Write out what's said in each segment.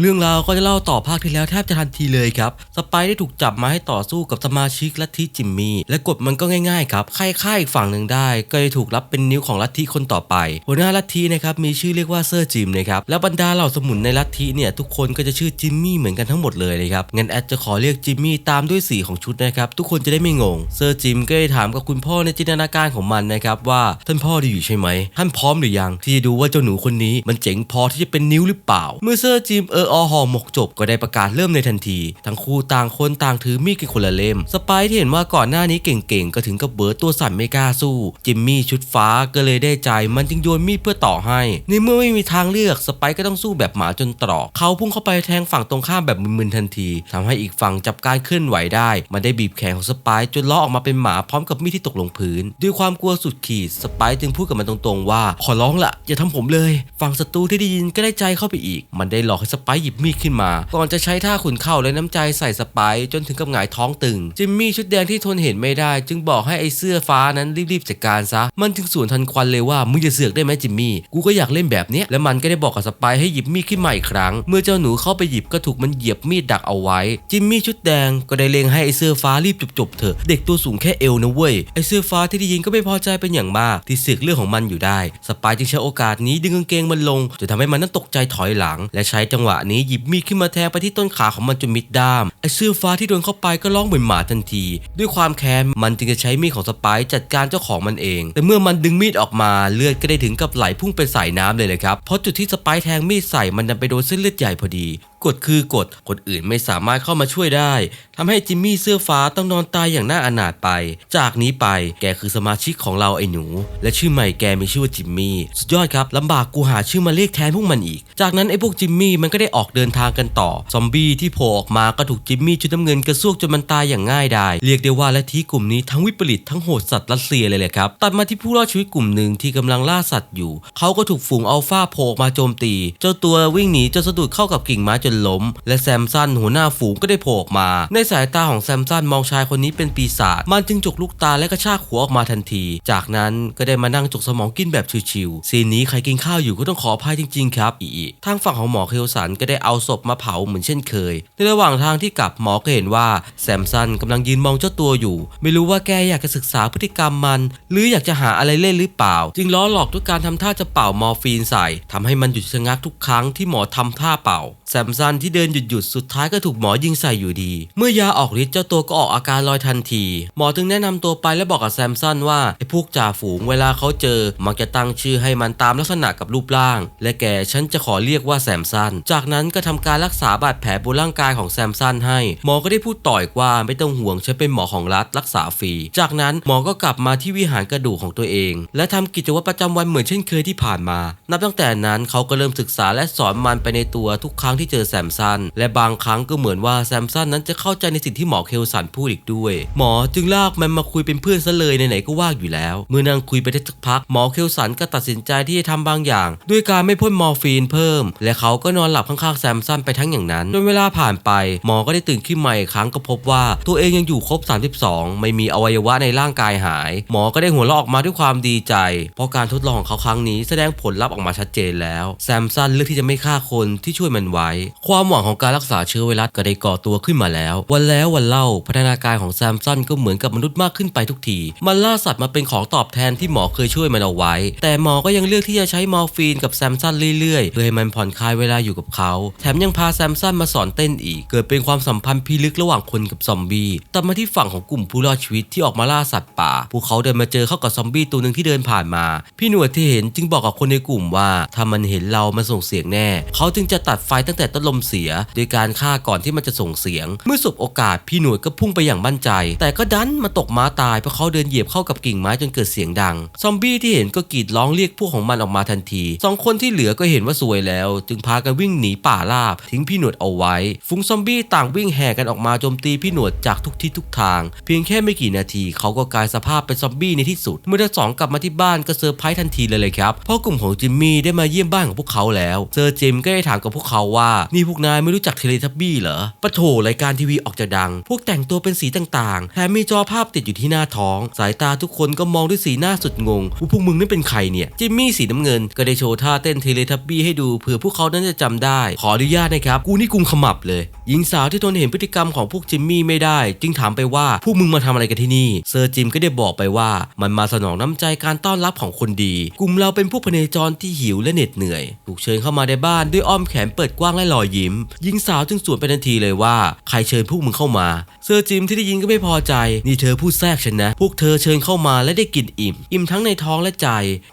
เรื่องราวก็จะเล่าต่อภาคที่แล้วแทบจะทันทีเลยครับ สไปได้ถูกจับมาให้ต่อสู้กับสมาชิกลัทธิจิมมี่ และกฎมันก็ง่ายๆครับใครฆ่าอีกฝั่งหนึ่งได้ ก็จะถูกรับเป็นนิ้วของลัทธิคนต่อไป หัวหน้าลัทธินะครับมีชื่อเรียกว่าเซอร์จิมนะครับ แล้วบรรดาเหล่าสมุนในลัทธิเนี่ยทุกคนก็จะชื่อจิมมี่เหมือนกันทั้งหมดเลยนะครับงั้นแอดจะขอเรียกจิมมี่ตามด้วยสีของชุดนะครับทุกคนจะได้ไม่งง เซอร์จิมก็ได้ถามกับคุณพ่อในจินตนาการของมันนะครับว่าท่านพ่อดีอยู่ใช่ไหมท่านพร้อมหรือยัง ที่จะดูว่าเจ้าหนูคนนี้มันเจ๋งพอที่จะเป็นนิ้วหรือเปล่า เมื่อเซอร์จิมเอออห่อหมกจบก็ได้ประกาศเริ่มในทันที ทั้งคู่ต่างคนต่างถือมีดกันคนละเล่ม สไปที่เห็นว่าก่อนหน้านี้เก่งๆ ก็ถึงกับเบิร์ดตัวสั่นไม่กล้าสู้ จิมมี่ชุดฟ้าก็เลยได้ใจ มันจึงโยนมีดเพื่อต่อให้ ในเมื่อไม่มีทางเลือกสไปก็ต้องสู้แบบหมาจนตรอก เขาพุ่งเข้าไปแทงฝั่งตรงข้ามแบบมึนๆทันทีทำให้อีกฝั่งจับการเคลื่อนไหวได้ มันได้บีบแขนของสไปจนล้อออกมาเป็นหมาพร้อมกับมีดที่ตกลงพื้น ด้วยความกลัวสุดขีดสไปจึงพูดกับมันตรงๆว่า ขอร้องละอย่าทำผมเลย ฝั่งศัตรูที่ได้ยินก็ได้ใจเข้าไปอีก มันได้หลอกให้สไปร์หยิบมีดขึ้นมา ก่อนจะใช้ท่าขุนเข่าและน้ำใจใส่สไปร์จนถึงกับหงายท้องตึง จิมมี่ชุดแดงที่ทนเห็นไม่ได้ จึงบอกให้ไอ้เสื้อฟ้านั้นรีบๆจัดการซะ มันจึงสวนทันควันเลยว่ามึงจะเสือกได้ไหมจิมมี่ กูก็อยากเล่นแบบเนี้ยและมันก็ได้บอกกับสไปร์ให้หยิบมีดขึ้นมาอีกครั้ง เมื่อเจ้าหนูเข้าไปหยิบก็ถูกมันเหยียบมีดดักเอาไว้ จิมมี่ชุดแดงก็ได้เลงให้ไอ้เสื้อฟ้ารีบจบๆเถอะ เด็กตัวสูงแค่เอวนะเว้ย ไอ้เสื้อฟ้าที่ได้ยินก็ไม่พอใจเป็นอย่างมาก ที่เสือกเรื่องของมันอยู่ได้ สไปจึงใช้โอกาสนี้ดึงกางเกงมันลงจนทำให้มันนั้นตกใจถอยหลัง และใช้จังหวะนี้หยิบมีดขึ้นมาแทงไปที่ต้นขาของมันจนมิดด้ามไอ้เสื้อฟ้าที่โดนเข้าไปก็ร้องเหมือนหมาทันที ด้วยความแค้นมันจึงจะใช้มีดของสไปร์จัดการเจ้าของมันเอง แต่เมื่อมันดึงมีดออกมาเลือดก็ได้ถึงกับไหลพุ่งเป็นสายน้ำเลยเลยครับเพราะจุดที่สไปร์แทงมีดใส่มันดันไปโดนเส้นเลือดใหญ่พอดี กฎคือกฎคนอื่นไม่สามารถเข้ามาช่วยได้ทำให้จิมมี่เสื้อฟ้าต้องนอนตายอย่างน่าอนาถไป จากนี้ไปแกคือสมาชิกของเราไอ้หนู และชื่อใหม่แกมีชื่อว่าจิมมี่สุดยอดครับลำบากกูหาชื่อมาเรียกแทนพวกมันอีก จากนั้นไอ้พวกจิมมี่มันก็ได้ออกเดินทางกันต่อ ซอมบี้ที่โผล่ออกมาก็ถูกจิมมี่ชุดน้ำเงินกระซวกจนมันตายอย่างง่ายดายเรียกได้ว่าและที่กลุ่มนี้ทั้งวิปริตทั้งโหดสัตว์รัสเซียเลยแหละครับตัดมาที่ผู้รอดชีวิตกลุ่มหนึ่งที่กำลังล่าสัตว์อยู่เขาก็ถูกฝูงอัลฟาโผล่มาโจมตี เจ้าตัววิ่งหนีจนสะดุดเข้ากับกิ่งไม้จนล้ม และแซมสันหัวหน้าฝูงก็ได้โผล่ออกมา ในสายตาของแซมสันมองชายคนนี้เป็นปีศาจมันจึงจกลูกตาและกระชากหัวออกมาทันที จากนั้นก็ได้มานั่งจกสมองกินแบบชิวๆซีนนี้ใครกินข้าวอยู่ก็ต้องขออภัยจริงๆครับอีทางฝั่งของหมอเคลสันก็ได้เอาศพมาเผาเหมือนเช่นเคย ในระหว่างทางที่กลับหมอก็เห็นว่าแซมสันกำลังยืนมองเจ้าตัวอยู่ ไม่รู้ว่าแกอยากจะศึกษาพฤติกรรมมัน หรืออยากจะหาอะไรเล่นหรือเปล่า จึงล้อหลอกด้วยการทำท่าจะเป่ามอร์ฟีนใส่ทำให้มันหยุดชะงักทุกครั้งที่หมอทำท่าเป่าแซมสันที่เดินหยุดหยุดสุดท้ายก็ถูกหมอยิงใส่อยู่ดี เมื่อยาออกฤทธิ์เจ้าตัวก็ออกอาการลอยทันที หมอจึงแนะนำตัวไปและบอกกับแซมสันว่าไอ้พวกจ่าฝูงเวลาเขาเจอ มักจะตั้งชื่อให้มันตามลักษณะกับรูปร่าง และแกฉันจะขอเรียกว่าแซมสันจากนั้นก็ทำการรักษาบาดแผลบนร่างกายของแซมสันให้ หมอก็ได้พูดต่ออีกว่าไม่ต้องห่วงฉันเป็นหมอของรัฐรักษาฟรี จากนั้นหมอก็กลับมาที่วิหารกระดูกของตัวเอง และทำกิจวัตรประจำวันเหมือนเช่นเคยที่ผ่านมา นับตั้งแต่นั้นเขาก็เริ่มศึกษาและสอนมันไปในตัวทุกครั้งที่เจอแซมสันและบางครั้งก็เหมือนว่าแซมสันนั้นจะเข้าใจในสิ่งที่หมอเคลสันพูดอีกด้วย หมอจึงลากมันมาคุยเป็นเพื่อนซะเลยไหนๆก็ว่างอยู่แล้ว เมื่อนั่งคุยไปได้สักพักหมอเคลสันก็ตัดสินใจที่จะทำบางอย่าง ด้วยการไม่พ่นมอร์ฟีนเพิ่ม และเขาก็นอนหลับข้างๆแซมสันไปทั้งอย่างนั้นจนเวลาผ่านไป หมอก็ได้ตื่นขึ้นมาอีกครั้งก็พบว่าตัวเองยังอยู่ครบ 32 ไม่มีอวัยวะในร่างกายหาย หมอก็ได้หัวเราะออกมาด้วยความดีใจ เพราะการทดลองของเขาครั้งนี้แสดงผลลัพธ์ออกมาชัดเจนแล้วแซมสันเลือกที่จะไม่ฆ่าคนที่ช่วยมันไว้ความหวังของการรักษาเชื้อไวรัสก็ได้ก่อตัวขึ้นมาแล้ว วันแล้ววันเล่าพัฒนาการของแซมสันก็เหมือนกับมนุษย์มากขึ้นไปทุกที มันล่าสัตว์มาเป็นของตอบแทนที่หมอเคยช่วยมันเอาไว้ แต่หมอก็ยังเลือกที่จะใช้มอร์ฟีนกับแซมสันเรื่อยๆเพื่อให้มันผ่อนคลายเวลาอยู่กับเขา แถมยังพาแซมสันมาสอนเต้นอีก เกิดเป็นความสัมพันธ์พิลึกระหว่างคนกับซอมบี้ตัดมาที่ฝั่งของกลุ่มผู้รอดชีวิตที่ออกมาล่าสัตว์ป่า พวกเขาเดินมาเจอเข้ากับซอมบี้ตัวหนึ่งที่เดินผ่านมา พี่หนวดที่เห็นจึงบอกกับคนในกลุ่มว่าถ้ามันเห็นเรามันส่งเสียงแน่ เขาจึงจะตัดไฟตั้งแต่ต้นลมเสีย โดยการฆ่าก่อนที่มันจะส่งเสียง เมื่อสบโอกาสพี่หนวดก็พุ่งไปอย่างมั่นใจ แต่ก็ดันมาตกม้าตายเพราะเขาเดินเหยียบเข้ากับกิ่งไม้จนเกิดเสียงดัง ซอมบี้ที่เห็นก็กรีดร้องเรียกพวกของมันออกมาทันทีสองคนที่เหลือก็เห็นว่าซวยแล้ว จึงพากันวิ่งหนีป่าราบ ทิ้งพี่หนวดเอาไว้ฝูงซอมบี้ต่างวิ่งแห่กันออกมาโจมตีพี่หนวดจากทุกทิศทุกทาง เพียงแค่ไม่กี่นาทีเขาก็กลายสภาพเป็นซอมบี้ในที่สุด เมื่อทั้งสองกลับมาที่บ้านก็เซอร์ไพรส์ทันทีเลยเลยครับเพราะกลุ่มของจิมมี่ได้มาเยี่ยมบ้านของพวกเขาแล้วเซอร์จิมก็ได้ถามกับพวกเขาว่านี่พวกนายไม่รู้จักเทเลทับบี้เหรอปะโถรายการทีวีออกจะดัง พวกแต่งตัวเป็นสีต่างๆแถมมีจอภาพติดอยู่ที่หน้าท้อง สายตาทุกคนก็มองด้วยสีหน้าสุดงงว่าพวกมึงนั่นเป็นใครเนี่ย จิมมี่สีน้ำเงินก็ได้โชว์ท่าเต้นเทเลทับบี้ให้ดูเผื่อพวกเขานั้นจะจำได้ ขออนุญาตนะครับ กูนี่กุมขมับเลย หญิงสาวที่ทนเห็นพฤติกรรมของพวกจิมมี่ไม่ได้ จึงถามไปว่าพวกมึงมาทำอะไรกันที่นี่ เซอร์จิมก็ได้บอกไปว่า มันมาสนองน้ำใจการต้อนรับของคนดี กลุ่มเราเป็นพวกพเนจรที่หิวและเหน็ดเหนื่อย ถูกเชิญเข้ามาในบ้านด้วยอ้อมแขนเปิดกว้างและรอยยิ้ม หญิงสาวจึงสวนไปทันทีเลยว่า ใครเชิญพวกมึงเข้ามา เซอร์จิมที่ได้ยินก็ไม่พอใจ นี่เธอพูดแทรกฉันนะ พวกเธอเชิญเข้ามาและได้กินอิ่ม อิ่มทั้งในท้องและใจ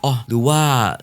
อ๋อหรือว่า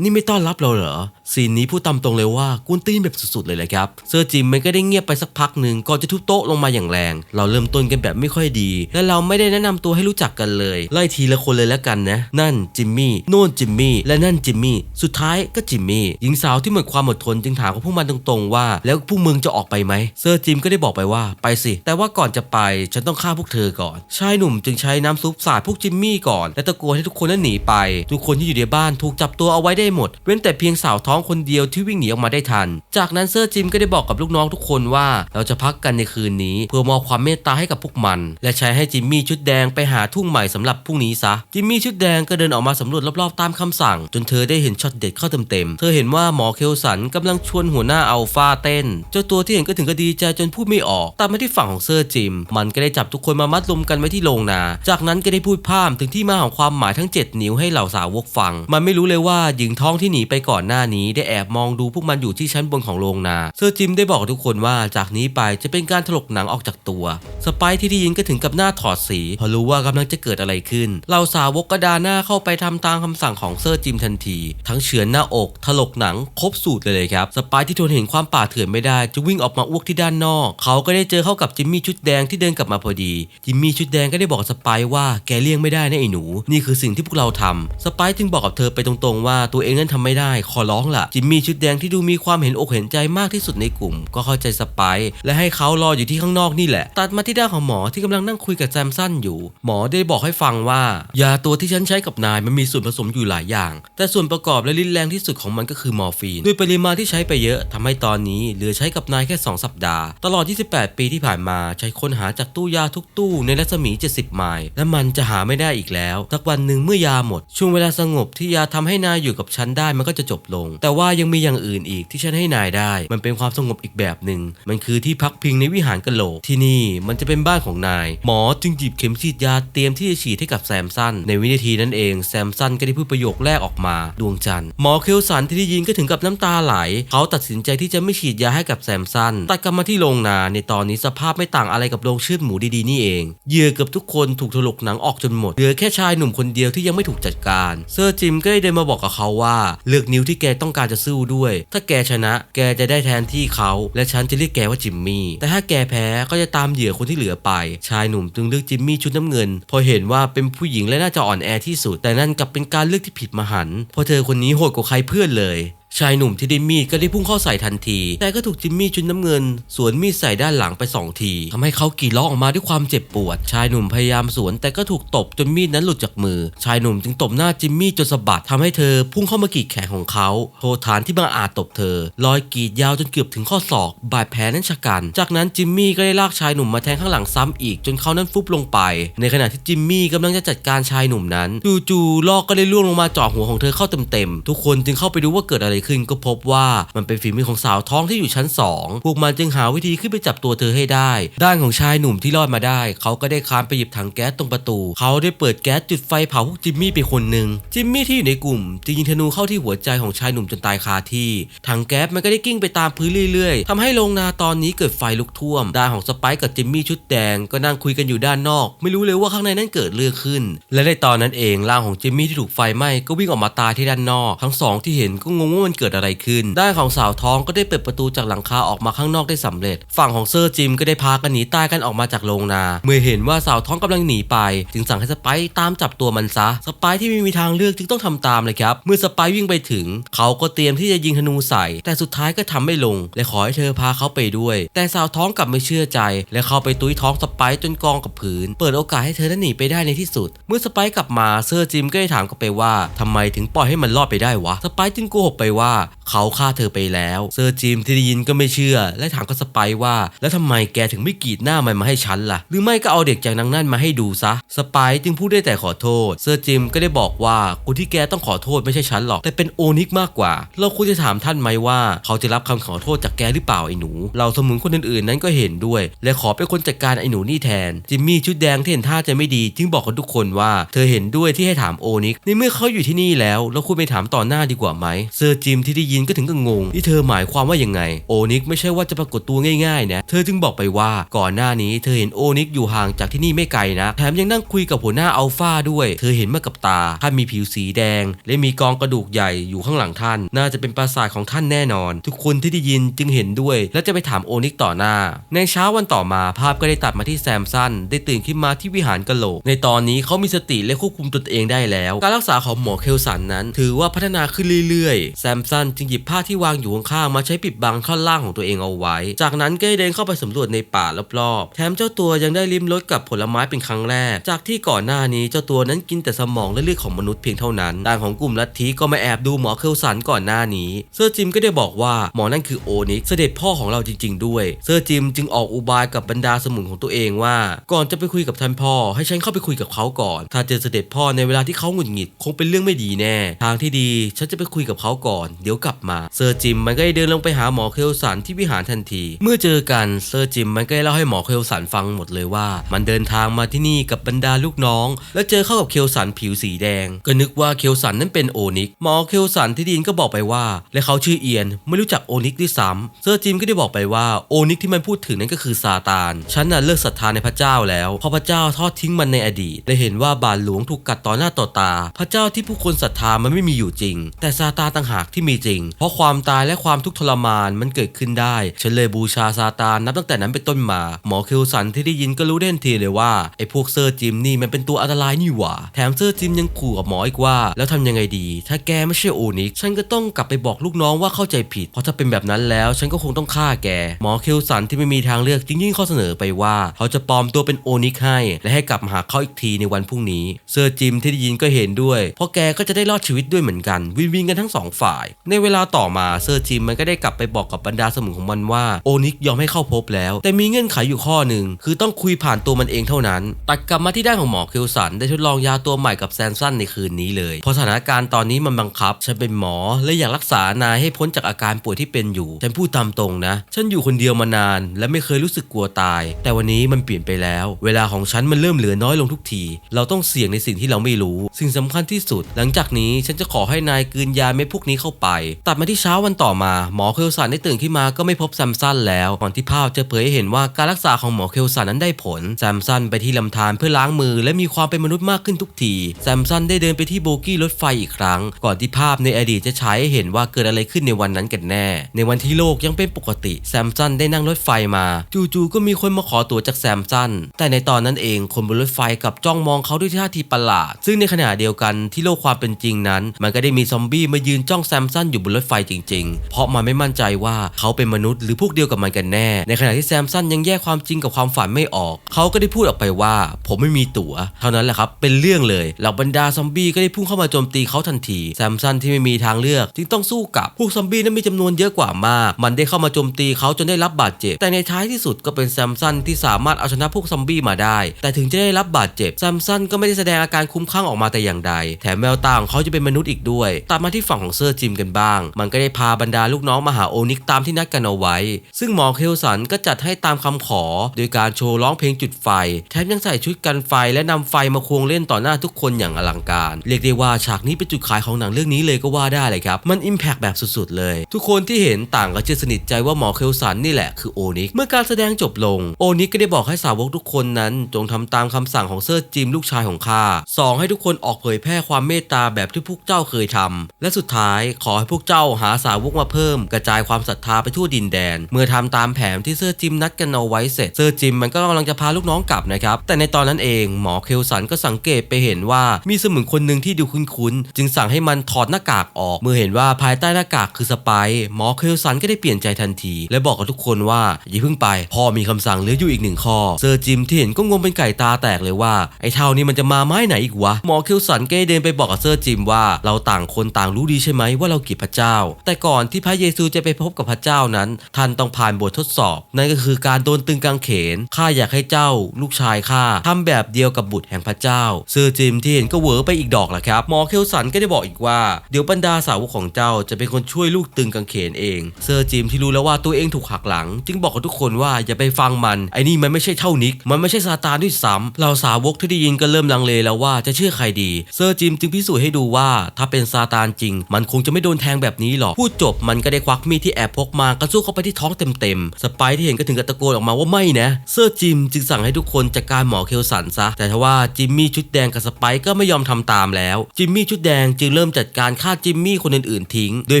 นี่ไม่ต้อนรับเราเหรอ ซีนนี้พูดตามตรงเลยว่ากวนตีนแบบสุดๆเลยแหละครับเซอร์จิมมันก็ได้เงียบไปสักพักหนึ่งก่อนจะทุบโต๊ะลงมาอย่างแรง เราเริ่มต้นกันแบบไม่ค่อยดี และเราไม่ได้แนะนำตัวให้รู้จักกันเลย ไล่ทีละคนเลยแล้วกันนะ นั่นจิมมี่โน่นจิมมี่และนั่นจิมมี่สุดท้ายก็จิมมี่หญิงสาวที่หมดความอดทนจึงถามกับพวกมันตรงๆว่า แล้วพวกมึงจะออกไปไหมเซอร์จิมก็ได้บอกไปว่าไปสิ แต่ว่าก่อนจะไปฉันต้องฆ่าพวกเธอก่อนชายหนุ่มจึงใช้น้ำซุปสาดพวกจิมมี่ก่อนและตะโกนให้ทุกคนนั้นหนีไป ทุกคนที่อยู่ในบ้านถูกจับตัวเอาไว้ได้หมด เว้นแต่เพียงสาวท้องคนเดียวที่วิ่งหนีออกมาได้ทัน จากนั้นเซอร์จิมก็ได้บอกกับลูกน้องทุกคนว่าเราจะพักกันในคืนนี้ เพื่อมอบความเมตตาให้กับพวกมัน และใช้ให้จิมมี่ชุดแดงไปหาทุ่งใหม่สำหรับพรุ่งนี้ซะจิมมี่ชุดแดงก็เดินออกมาสำรวจรอบๆตามคำสั่ง จนเธอได้เห็นช็อตเด็ดเข้าเต็มๆเธอเห็นว่าหมอเคลสันกำลังชวนหัวหน้าอัลฟาเต้น เจ้าตัวที่เห็นก็ถึงกับดีใจจนพูดไม่ออก ตามมาที่ฝั่งของเซอร์จิม มันก็ได้จับทุกคนมามัดรวมกันไว้ที่โรงนา จากนั้นก็ได้พูดพร่ำถึงที่มาของความหมายทั้ง 7 นิ้วให้เหล่าสาวกฟัง มันไม่รู้เลยว่าหญิงท้องที่หนีไปก่อนหน้านี้ได้แอบมองดูพวกมันอยู่ที่ชั้นบนของโรงนา เซอร์จิมได้บอกทุกคนว่าจากนี้ไปจะเป็นการถลกหนังออกจากตัว สไปที่ได้ยินก็ถึงกับหน้าถอดสีเพราะรู้ว่ากำลังจะเกิดอะไรขึ้นเหล่าสาวกก็ดาหน้าเข้าไปทำตามคำสั่งของเซอร์จิมทันที ทั้งเฉือนหน้าอก ถลกหนังครบสูตรเลยครับ สไปที่ทนเห็นความป่าเถื่อนไม่ได้จะวิ่งออกมาอ้วกที่ด้านนอก เขาก็ได้เจอเข้ากับจิมมี่ชุดแดงที่เดินกลับมาพอดี จิมมี่ชุดแดงก็ได้บอกสไปว่าแกเลี่ยงไม่ได้นะไอ้หนู นี่คือสิ่งที่พวกเราทำสไปจึงบอกกับเธอไปตรงๆว่าตัวเองนั้นทำไม่ได้ขอร้องล่ะ จิมมี่ชุดแดงที่ดูมีความเห็นอกเห็นใจมากที่สุดในกลุ่ม ก็เข้าใจสไปซ์และให้เขารออยู่ที่ข้างนอกนี่แหละ ตัดมาที่ด้านของหมอที่กำลังนั่งคุยกับแซมสันอยู่ หมอได้บอกให้ฟังว่ายาตัวที่ฉันใช้กับนายมันมีส่วนผสมอยู่หลายอย่าง แต่ส่วนประกอบและรินแรงที่สุดของมันก็คือมอร์ฟีนด้วยปริมาณที่ใช้ไปเยอะทำให้ตอนนี้เหลือใช้กับนายแค่ 2 สัปดาห์ ตลอด 28 ปีที่ผ่านมาใช้ค้นหาจากตู้ยาทุกตู้ในรัศมี 70 ไมล์และมันจะหาไม่ได้อีกแล้วสักวันหนึ่งเมื่อยาหมด ช่วงเวลาสงบที่ยาทำให้นายอยู่กับฉันได้มันก็จะจบลงแต่ว่ายังมีอย่างอื่นอีกที่ฉันให้นายได้ มันเป็นความสงบอีกแบบหนึ่ง มันคือที่พักพิงในวิหารกะโหลก ที่นี่มันจะเป็นบ้านของนาย หมอจึงหยิบเข็มฉีดยาเตรียมที่จะฉีดให้กับแซมสัน ในวินาทีนั้นเองแซมสันก็ได้พูดประโยคแรกออกมา ดวงจันทร์ หมอเคลสันที่ได้ยินก็ถึงกับน้ำตาไหล เขาตัดสินใจที่จะไม่ฉีดยาให้กับแซมสัน ตัดกลับมาที่โรงนา ในตอนนี้สภาพไม่ต่างอะไรกับโรงเชือดหมูดีๆนี่เอง เหยื่อเกือบทุกคนถูกถลกหนังออกจนหมด เหลือแค่ชายหนุ่มคนเดียวที่ยังไม่ถูกจัดการ เซอร์จิมก็ได้เดินมาบอกกับเขาว่า เลือกนิ้วที่แกต้องการจะสู้ด้วย ถ้าแกชนะ แกจะได้แทนที่เขา และฉันจะเรียกแกว่าจิมมี่ แต่ถ้าแกแพ้ก็จะตามเหยื่อคนที่เหลือไป ชายหนุ่มจึงเลือกจิมมี่ชุดน้ำเงิน พอเห็นว่าเป็นผู้หญิงและน่าจะอ่อนแอที่สุด แต่นั่นกลับเป็นการเลือกที่ผิดมหันเพราะเธอคนนี้โหดกว่าใครเพื่อนเลย ชายหนุ่มที่ได้มีดก็ได้พุ่งเข้าใส่ทันที แต่ก็ถูกจิมมี่ชุดน้ำเงิน สวนมีดใส่ด้านหลังไปสองทีทำให้เขากรีดร้องออกมาด้วยความเจ็บปวด ชายหนุ่มพยายามสวน แต่ก็ถูกตบจนมีดนั้นหลุดจากมือ ชายหนุ่มจึงตบหน้าจิมมี่จนสะบัดทำให้เธอพุ่งเข้ามากรีดแขนของเขา โทษฐานที่บังอาจตบเธอ รอยกรีดยาวจนเกือบถึงข้อศอก บาดแผลนั้นชะกัน จากนั้นจิมมี่ก็ได้ลากชายหนุ่มมาแทงข้างหลังซ้ำอีกจนเขานั้นฟุบลงไป ในขณะที่จิมมี่กำลังจะจัดการชายหนุ่มนั้น จู่ๆลอกก็ได้ล่วงลงมาจ่อหัวของเธอเข้าเต็มๆทุกคนจึงเข้าไปดูว่าเกิดอะไรขึ้นก็พบว่ามันเป็นฝีมือของสาวท้องที่อยู่ชั้น 2 พวกมันจึงหาวิธีขึ้นไปจับตัวเธอให้ได้ ด้านของชายหนุ่มที่รอดมาได้ เขาก็ได้คลานไปหยิบถังแก๊สตรงประตู เขาได้เปิดแก๊สจุดไฟเผาพวกจิมมี่ไปคนหนึ่งจิมมี่ที่อยู่ในกลุ่มจึงยิงธนูเข้าที่หัวใจของชายหนุ่มจนตายคาที่ถังแก๊สมันก็ได้กิ้งไปตามพื้นเรื่อยๆทำให้โรงนาตอนนี้เกิดไฟลุกท่วมด้านของสไปค์กับจิมมี่ชุดแดงก็นั่งคุยกันอยู่ด้านนอก ไม่รู้เลยว่าข้างในนั้นเกิดเรื่องขึ้น และในตอนนั้นเองร่างของจิมมี่ที่ถูกไฟไหม้ก็วิ่งออกมาตายที่ด้านนอก ทั้งสองที่เห็นก็งงว่ามันเกิดอะไรขึ้น ด้านของสาวท้องก็ได้เปิดประตูจากหลังคาออกมาข้างนอกได้สำเร็จ ฝั่งของเซอร์จิมก็ได้พากันหนีตายกันออกมาจากโรงนา เมื่อเห็นว่าสาวท้องกำลังหนีไป จึงสั่งให้สไปซ์ตามจับตัวมันซะ สไปซ์ที่ไม่มีทางเลือกจึงต้องทำตามเลยครับ เมื่อสไปซ์วิ่งไปถึง เขาก็เตรียมที่จะยิงธนูใส่ แต่สุดท้ายก็ทำไม่ลง และขอให้เธอพาเขาไปด้วย แต่สาวท้องกลับไม่เชื่อใจ และเข้าไปตุ้ยท้องสไปซ์จนกองกับพื้น เปิดโอกาสให้เธอนั้นหนีไปได้ในที่สุด เมื่อสไปซ์กลับมาเซอร์จิมก็ได้ถามกลับไปว่าทำไมถึงปล่อยให้มันรอดไปได้วะ สไปจึงโกหกไปว่าว่าเขาฆ่าเธอไปแล้ว เซอร์จิมที่ได้ยินก็ไม่เชื่อ และถามกับสไปว่า แล้วทำไมแกถึงไม่กรีดหน้ามันมาให้ฉันล่ะ หรือไม่ก็เอาเด็กจากนางนั่นมาให้ดูซะ สไปจึงพูดได้แต่ขอโทษ เซอร์จิมก็ได้บอกว่าคนที่แกต้องขอโทษไม่ใช่ฉันหรอก แต่เป็นโอนิกมากกว่า เราควรจะถามท่านไหมว่า เขาจะรับคำขอโทษจากแกหรือเปล่าไอ้หนู เราสมุนคนอื่นๆนั้นก็เห็นด้วย และขอเป็นคนจัดการไอ้หนูนี่แทน จิมมี่ชุดแดงที่เห็นท่าจะไม่ดี จึงบอกกับทุกคนว่า เธอเห็นด้วยที่ให้ถามโอนิกในเมื่อเขาอยู่ที่นี่แล้ว เราควรไปถามต่อหน้าดีกว่าไหม เซอร์จิมที่ได้ยินก็ถึงกับงงนี่เธอหมายความว่ายังไง โอนิกไม่ใช่ว่าจะปรากฏตัวง่ายๆนะเธอจึงบอกไปว่าก่อนหน้านี้เธอเห็นโอนิกอยู่ห่างจากที่นี่ไม่ไกลนะ แถมยังนั่งคุยกับหัวหน้าอัลฟาด้วย เธอเห็นมากับตาท่านมีผิวสีแดง และมีกองกระดูกใหญ่อยู่ข้างหลังท่าน น่าจะเป็นปราสาทของท่านแน่นอน ทุกคนที่ได้ยินจึงเห็นด้วย และจะไปถามโอนิกต่อหน้า ในเช้าวันต่อมาภาพก็ได้ตัดมาที่แซมสันได้ตื่นขึ้นมาที่วิหารกะโหลก ในตอนนี้เขามีสติและควบคุมตนเองได้แล้ว การรักษาของหมอเคลสันนั้น ถือว่าพัฒนาขึ้นเรื่อยๆแซมสันจึงหยิบผ้าที่วางอยู่ข้างๆมาใช้ปิดบังท่อนล่างของตัวเองเอาไว้ จากนั้นก็ได้เดินเข้าไปสำรวจในป่ารอบๆ แถมเจ้าตัวยังได้ลิ้มรสกับผลไม้เป็นครั้งแรก จากที่ก่อนหน้านี้เจ้าตัวนั้นกินแต่สมองและเลือดของมนุษย์เพียงเท่านั้นด้านของกลุ่มลัทธิก็มาแอบดูหมอเคลสันก่อนหน้านี้ เซอร์จิมก็ได้บอกว่าหมอนั่นคือโอนิกเสด็จพ่อของเราจริง ๆ ด้วย เซอร์จิมจึงออกอุบายกับบรรดาสมุนของตัวเองว่า ก่อนจะไปคุยกับท่านพ่อ ให้ฉันเข้าไปคุยกับเขาก่อน ถ้าเจอเสด็จพ่อในเวลาที่เขาหงุดหงิดคงเป็นเรื่องไม่ดีแน่ ทางที่ดีฉันจะไปคุยกับเขาก่อนเดี๋ยวกลับมา เซอร์จิมมันก็ได้เดินลงไปหาหมอเคลสันที่วิหารทันที เมื่อเจอกันเซอร์จิมมันก็ได้เล่าให้หมอเคลสันฟังหมดเลยว่า มันเดินทางมาที่นี่กับบรรดาลูกน้อง แล้วเจอเข้ากับเคลสันผิวสีแดง ก็นึกว่าเคลสันนั้นเป็นโอนิกหมอเคลสันที่ดีนก็บอกไปว่า และเขาชื่อเอียนไม่รู้จักโอนิกด้วยซ้ำเซอร์จิมก็ได้บอกไปว่าโอนิกที่มันพูดถึงนั้นก็คือซาตานฉันน่ะเลิกศรัทธาในพระเจ้าแล้วเพราะพระเจ้าทอดทิ้งมันในอดีตและเห็นว่าบาทหลวงถูกกัดต่อหน้าต่อตา พระเจ้าที่ผู้คนศรัทธามันไม่มีอยู่จริง แต่ซาตานต่างหากที่มีจริง เพราะความตายและความทุกข์ทรมานมันเกิดขึ้นได้ ฉันเลยบูชาซาตานนับตั้งแต่นั้นเป็นต้นมา หมอเคลสันที่ได้ยินก็รู้ได้ทันทีเลยว่าไอ้พวกเซอร์จิมนี่มันเป็นตัวอันตรายนี่หว่า แถมเซอร์จิมยังขู่กับหมออีกว่า แล้วทำยังไงดี ถ้าแกไม่ใช่โอนิกฉันก็ต้องกลับไปบอกลูกน้องว่าเข้าใจผิด เพราะถ้าเป็นแบบนั้นแล้ว ฉันก็คงต้องฆ่าแก หมอเคลสันที่ไม่มีทางเลือกจึงยื่นข้อเสนอไปว่า เขาจะปลอมตัวเป็นโอนิกให้ และให้กลับมาหาเขาอีกทีในวันพรุ่งนี้ เซอร์จิมที่ได้ยินก็เห็นด้วย เพราะแกก็จะได้รอดชีวิตด้วยเหมือนกัน วินวินกันทั้งสองฝ่ายในเวลาต่อมาเซอร์จิมมันก็ได้กลับไปบอกกับบรรดาสมุนของมันว่าโอนิกยอมให้เข้าพบแล้ว แต่มีเงื่อนไขอยู่ข้อหนึ่งคือต้องคุยผ่านตัวมันเองเท่านั้น ตัดกลับมาที่ด้านของหมอเคลสันได้ทดลองยาตัวใหม่กับแซนสันในคืนนี้เลยเพราะสถานการณ์ตอนนี้มันบังคับ ฉันเป็นหมอและอยากรักษานายให้พ้นจากอาการป่วยที่เป็นอยู่ ฉันพูดตามตรงนะ ฉันอยู่คนเดียวมานาน และไม่เคยรู้สึกกลัวตาย แต่วันนี้มันเปลี่ยนไปแล้ว เวลาของฉันมันเริ่มเหลือน้อยลงทุกที เราต้องเสี่ยงในสิ่งที่เราไม่รู้ สิ่งสำคัญที่สุด หลังจากนี้ฉันจะขอให้นายกืนยาเม็ดพวกนี้เข้าไป ตัดมาที่เช้าวันต่อมา หมอเคลสันได้ตื่นขึ้นมาก็ไม่พบแซมสันแล้วก่อนที่ภาพจะเผยให้เห็นว่าการรักษาของหมอเคลสันนั้นได้ผลแซมสันไปที่ลำธารเพื่อล้างมือ และมีความเป็นมนุษย์มากขึ้นทุกทีแซมสันได้เดินไปที่โบกี้รถไฟอีกครั้ง ก่อนที่ภาพในอดีตจะฉายให้เห็นว่าเกิดอะไรขึ้นในวันนั้นกันแน่ ในวันที่โลกยังเป็นปกติแซมสันได้นั่งรถไฟมาจู่ๆก็มีคนมาขอตั๋วจากแซมสันแต่ในตอนนั้นเองคนบนรถไฟกับจ้องมองเขาด้วยท่าทีประหลาด ซึ่งในขณะเดียวกันที่โลกความเป็นจริงนั้น มันก็ได้มีซอมบี้มายืนจ้องแซมสันอยู่บนรถไฟจริง ๆ เพราะมันไม่มั่นใจว่าเขาเป็นมนุษย์หรือพวกเดียวกับมันกันแน่ ในขณะที่แซมสันยังแยกความจริงกับความฝันไม่ออก เขาก็ได้พูดออกไปว่า ผมไม่มีตั๋ว เท่านั้นแหละครับ เป็นเรื่องเลยเหล่าบรรดาซอมบี้ก็ได้พุ่งเข้ามาโจมตีเขาทันที แซมสันที่ไม่มีทางเลือกจึงต้องสู้กับ พวกซอมบี้นั้นมีจำนวนเยอะกว่ามาก มันได้เข้ามาโจมตีเขาจนได้รับบาดเจ็บ แต่ในท้ายที่สุดก็เป็นแซมสันที่สามารถเอาชนะพวกซอมบี้มาได้ แต่ถึงจะได้รับบาดเจ็บ แซมสันก็ไม่ได้แสดงอาการคุ้มข้างออกมาแต่อย่างใด แถมแววตาของเขาจะเป็นมนุษย์อีกด้วยตัดมาที่ฝั่งของเซอร์จิมกันบ้าง มันก็ได้พาบรรดาลูกน้องมาหาโอนิกตามที่นัดกันเอาไว้ ซึ่งหมอเคลสันก็จัดให้ตามคำขอ โดยการโชว์ร้องเพลงจุดไฟ แถมยังใส่ชุดกันไฟและนำไฟมาควงเล่นต่อหน้าทุกคนอย่างอลังการ เรียกได้ว่าฉากนี้เป็นจุดขายของหนังเรื่องนี้เลยก็ว่าได้เลยครับ มันอิมแพกแบบสุดๆเลย ทุกคนที่เห็นต่างก็เชื่อสนิทใจว่าหมอเคลสันนี่แหละคือโอนิก เมื่อการแสดงจบลง โอนิกก็ได้บอกให้สาวกทุกคนนั้นจงทำตามคำสั่งของเซอร์จิมลูกชายของข้าสองให้ทุกคนออกเผยแพร่ความเมตตาแบบที่พวกเจ้าเคยทำและสุดท้ายขอให้พวกเจ้าหาสาวกมาเพิ่ม กระจายความศรัทธาไปทั่วดินแดน เมื่อทำตามแผนที่เซอร์จิมนัดกันเอาไว้เสร็จเซอร์จิมมันก็กำลังจะพาลูกน้องกลับนะครับแต่ในตอนนั้นเองหมอเคลสันก็สังเกตไปเห็นว่ามีสมุนคนหนึ่งที่ดูคุ้นๆจึงสั่งให้มันถอดหน้ากากออก เมื่อเห็นว่าภายใต้หน้ากากคือสไปร์หมอเคลสันก็ได้เปลี่ยนใจทันที และบอกกับทุกคนว่าอย่าเพิ่งไปพ่อมีคำสั่งเหลืออยู่อีกหนึ่งข้อเซอร์จิมที่เห็นก็งงเป็นไก่ตาแตกเลยว่าไอ้เท่านี้มันจะมาไม้ไหนอีกวะหมอเคลสันก็เดินไปบอกกับเซอร์จิมว่าเราต่างคนต่างรู้ดีใช่ไหมว่าเราเกลียดพระเจ้า แต่ก่อนที่พระเยซูจะไปพบกับพระเจ้านั้น ท่านต้องผ่านบททดสอบ นั่นก็คือการโดนตึงกางเขนข้าอยากให้เจ้า ลูกชายข้าทำแบบเดียวกับบุตรแห่งพระเจ้าเซอร์จิมที่เห็นก็เหวอไปอีกดอกแหละครับหมอเคลสันก็ได้บอกอีกว่าเดี๋ยวบรรดาสาวกของเจ้าจะเป็นคนช่วยลูกตึงกางเขนเอง เซอร์จิมที่รู้แล้วว่าตัวเองถูกหักหลัง จึงบอกกับทุกคนว่าอย่าไปฟังมันไอ้นี่มันไม่ใช่เท่านิก มันไม่ใช่ซาตานด้วยซ้ำเราสาวกที่ได้ยินก็เริ่มลังเลแล้วว่าจะเชื่อใครดี เซอร์จิมจึงพิสูจน์ให้ดูว่า ถ้าเป็นซาตานจริง มันคงจะไม่โดนแทงแบบนี้หรอกพูดจบมันก็ได้ควักมีดที่แอบพกมากระสู้เข้าไปที่ท้องเต็มๆสไปที่เห็นก็ถึงกับตะโกนออกมาว่าไม่นะเซอร์จิมจึงสั่งให้ทุกคนจัดการหมอเคลสันซะ แต่ทว่าจิมมี่ชุดแดงกับสไปก็ไม่ยอมทำตามแล้ว จิมมี่ชุดแดงจึงเริ่มจัดการฆ่าจิมมี่คนอื่นๆทิ้งโดย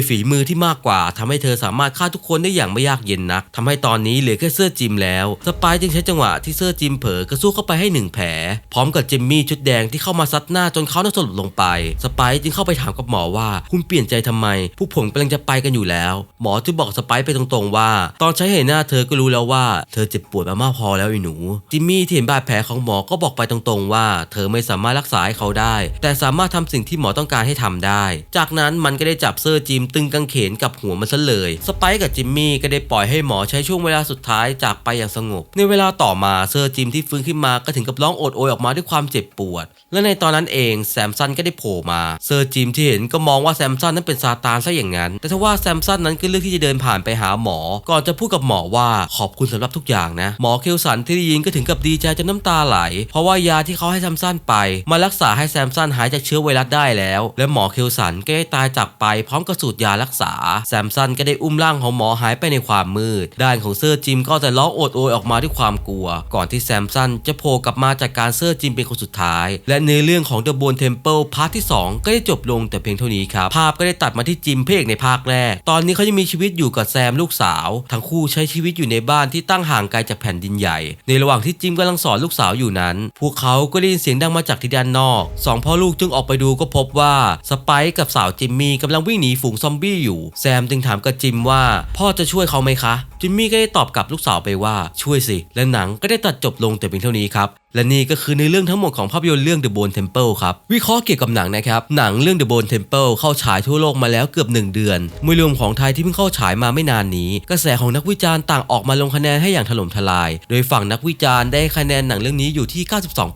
ฝีมือที่มากกว่าทำให้เธอสามารถฆ่าทุกคนได้อย่างไม่ยากเย็นนักทำให้ตอนนี้เหลือแค่เสื้อจิมแล้ว สไปจึงใช้จังหวะที่เสื้อจิมเผลอกระสู้เข้าไปให้หนึ่งแผล พร้อมกับจิมมี่ชุดแดงที่เข้ามาซัดหน้าจนเขาน่าสลบลงไป สไปจึงเข้าไปถามกับหมอว่าคุณเปลี่ยนใจทำไม พวกผมกำลังจะไปกันอยู่แล้ว หมอจึงบอกสไปร์ไปตรงๆว่า ตอนใช้เห็นหน้าเธอก็รู้แล้วว่า เธอเจ็บปวดมามากพอแล้วไอ้หนู จิมมี่ที่เห็นบาดแผลของหมอก็บอกไปตรงๆว่า เธอไม่สามารถรักษาให้เขาได้ แต่สามารถทำสิ่งที่หมอต้องการให้ทำได้ จากนั้นมันก็ได้จับเซอร์จิมตึงกางเขนกับหัวมันซะเลย สไปร์กับจิมมี่ก็ได้ปล่อยให้หมอใช้ช่วงเวลาสุดท้ายจากไปอย่างสงบ ในเวลาต่อมาเซอร์จิมที่ฟื้นขึ้นมาก็ถึงกับร้องโอดโอยออกมาด้วยความเจ็บปวด และในตอนนั้นเองแซมสันก็ได้โผล่มา เซอร์จิมที่เห็นก็มองว่าแซมสันนั้นเป็นซาตานซะอย่างนั้น แต่ทว่าแซมสันนั้นก็เลือกที่จะเดินผ่านไปหาหมอ ก่อนจะพูดกับหมอว่าขอบคุณสำหรับทุกอย่างนะ หมอเคลสันที่ได้ยินก็ถึงกับดีใจจนน้ำตาไหล เพราะว่ายาที่เขาให้แซมสันไป มารักษาให้แซมสันหายจากเชื้อไวรัสได้แล้ว และหมอเคลสันก็ได้ตายจากไปพร้อมกับสูตรยารักษา แซมสันก็ได้อุ้มร่างของหมอหายไปในความมืด ด้านของเซอร์จิมก็แต่ร้องโอดโอยออกมาด้วยความกลัว ก่อนที่แซมสันจะโผล่กลับมาจากการเซอร์จิมเป็นคนสุดท้าย และในเรื่องของ The Bone Temple พาร์ทที่ 2 ก็ได้จบลงแต่เพียงเท่านี้ครับภาพก็ได้ตัดมาที่จิมเพกในภาคแรก ตอนนี้เขายังมีชีวิตอยู่กับแซมลูกสาว ทั้งคู่ใช้ชีวิตอยู่ในบ้านที่ตั้งห่างไกลจากแผ่นดินใหญ่ ในระหว่างที่จิมกำลังสอนลูกสาวอยู่นั้น พวกเขาก็ได้ยินเสียงดังมาจากที่ด้านนอกสองพ่อลูกจึงออกไปดูก็พบว่าสไปค์กับสาวจิมมี่กำลังวิ่งหนีฝูงซอมบี้อยู่ แซมจึงถามกับจิมว่า พ่อจะช่วยเขาไหมคะ จิมมี่ก็ได้ตอบกลับลูกสาวไปว่าช่วยสิ และหนังก็ได้ตัดจบลงแต่เพียงเท่านี้ครับและนี่ก็คือในเรื่องทั้งหมดของภาพยนตร์เรื่อง The Bone Temple ครับ วิเคราะห์เกี่ยวกับหนังนะครับ หนังเรื่อง The Bone Temple เข้าฉายทั่วโลกมาแล้วเกือบ 1 เดือนมวยรวมของไทยที่เพิ่งเข้าฉายมาไม่นานนี้ กระแสของนักวิจารณ์ต่างออกมาลงคะแนนให้อย่างถล่มทลาย โดยฝั่งนักวิจารณ์ได้คะแนนหนังเรื่องนี้อยู่ที่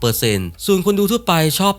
92%ส่วนคนดูทั่วไปชอบ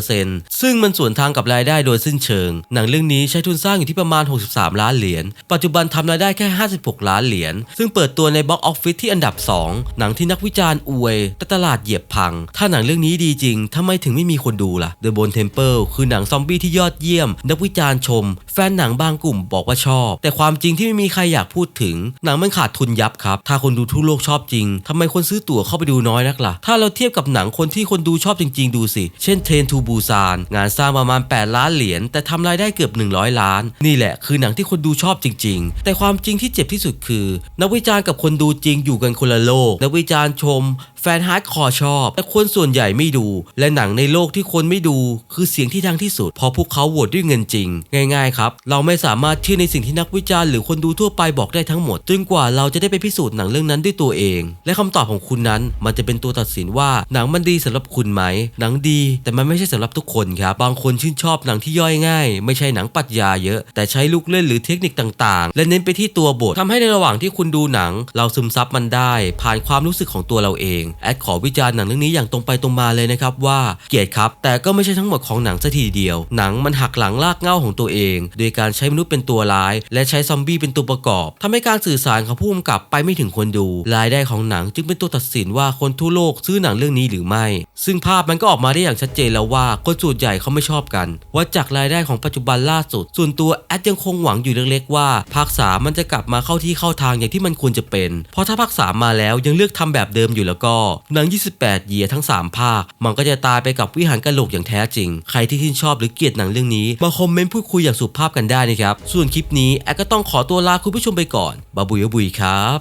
88%ซึ่งมันสวนทางกับรายได้โดยสิ้นเชิง หนังเรื่องนี้ใช้ทุนสร้างอยู่ที่ประมาณ 63 ล้านเหรียญ ปัจจุบันทำรายได้แค่ 56 ล้านเหรียญ ซึ่งเปิดตัวในบ็อกออฟฟิศที่อันดับ 2 หนังที่นักวิจารณ์อวย แต่ตลาดเหยียบพัง ถ้าหนังเรื่องนี้ดีจริงทำไมถึงไม่มีคนดูล่ะ The Bone Temple คือหนังซอมบี้ที่ยอดเยี่ยม นักวิจารณ์ชม แฟนหนังบางกลุ่มบอกว่าชอบ แต่ความจริงที่ไม่มีใครอยากพูดถึง หนังมันขาดทุนยับครับ ถ้าคนดูทั่วโลกชอบจริงทำไมคนซื้อตั๋วเข้าไปดูน้อยนักล่ะ ถ้าเราเทียบกับหนังคนที่คนดูชอบจริง ๆ ดูสิ เช่นเทรนทูบูซานงานสร้างประมาณ 8 ล้านเหรียญแต่ทำรายได้เกือบ 100 ล้าน นี่แหละคือหนังที่คนดูชอบจริง ๆ แต่ความจริงที่เจ็บที่สุดคือ นักวิจารณ์กับคนดูจริงอยู่กันคนละโลกนักวิจารณ์ชม แฟนฮาร์ดคอร์ชอบ แต่คนส่วนใหญ่ไม่ดู และหนังในโลกที่คนไม่ดู คือเสียงที่ดังที่สุดเพราะพวกเขาโหวตด้วยเงินจริง ง่ายๆครับ เราไม่สามารถเชื่อในสิ่งที่นักวิจารณ์หรือคนดูทั่วไปบอกได้ทั้งหมดจนกว่าเราจะได้ไปพิสูจน์หนังเรื่องนั้นด้วยตัวเอง และคำตอบของคุณนั้นมันจะเป็นตัวตัดสินว่าหนังมันดีสำหรับคุณไหม หนังดีแต่มันไม่ใช่สำหรับทุกคนครับบางคนชื่นชอบหนังที่ย่อยง่าย ไม่ใช่หนังปรัชญาเยอะ แต่ใช้ลูกเล่นหรือเทคนิคต่างๆ และเน้นไปที่ตัวบททำให้ในระหว่างที่คุณดูหนัง เราซึมซับมันได้ ผ่านความรู้สึกของตัวเราเองแอดขอวิจารณ์หนังเรื่องนี้อย่างตรงไปตรงมาเลยนะครับว่าเกลียดครับ แต่ก็ไม่ใช่ทั้งหมดของหนังซะทีเดียว หนังมันหักหลังลากเงาของตัวเอง โดยการใช้มนุษย์เป็นตัวร้าย และใช้ซอมบี้เป็นตัวประกอบทำให้การสื่อสารของผู้กำกับไปไม่ถึงคนดู รายได้ของหนังจึงเป็นตัวตัดสินว่าคนทั่วโลกซื้อหนังเรื่องนี้หรือไม่ ซึ่งภาพมันก็ออกมาได้อย่างชัดเจนแล้วว่าคนส่วนใหญ่เขาไม่ชอบกัน ว่าจากรายได้ของปัจจุบันล่าสุด ส่วนตัวแอดยังคงหวังอยู่เล็กๆว่าภาคสามมันจะกลับมาเข้าที่เข้าทางอย่างที่มันควรจะเป็น เพราะถ้าภาคสามาแล้วยังเลือกทำแบบเดิมอยู่แล้วก็หนัง 28 เยียทั้ง 3 ภาค มันก็จะตายไปกับวิหารกะโหลกอย่างแท้จริง ใครที่ชื่นชอบหรือเกลียดหนังเรื่องนี้ มาคอมเมนต์พูดคุยอย่างสุภาพกันได้นะครับ ส่วนคลิปนี้แอดก็ต้องขอตัวลาคุณผู้ชมไปก่อนบาบุยบุยครับ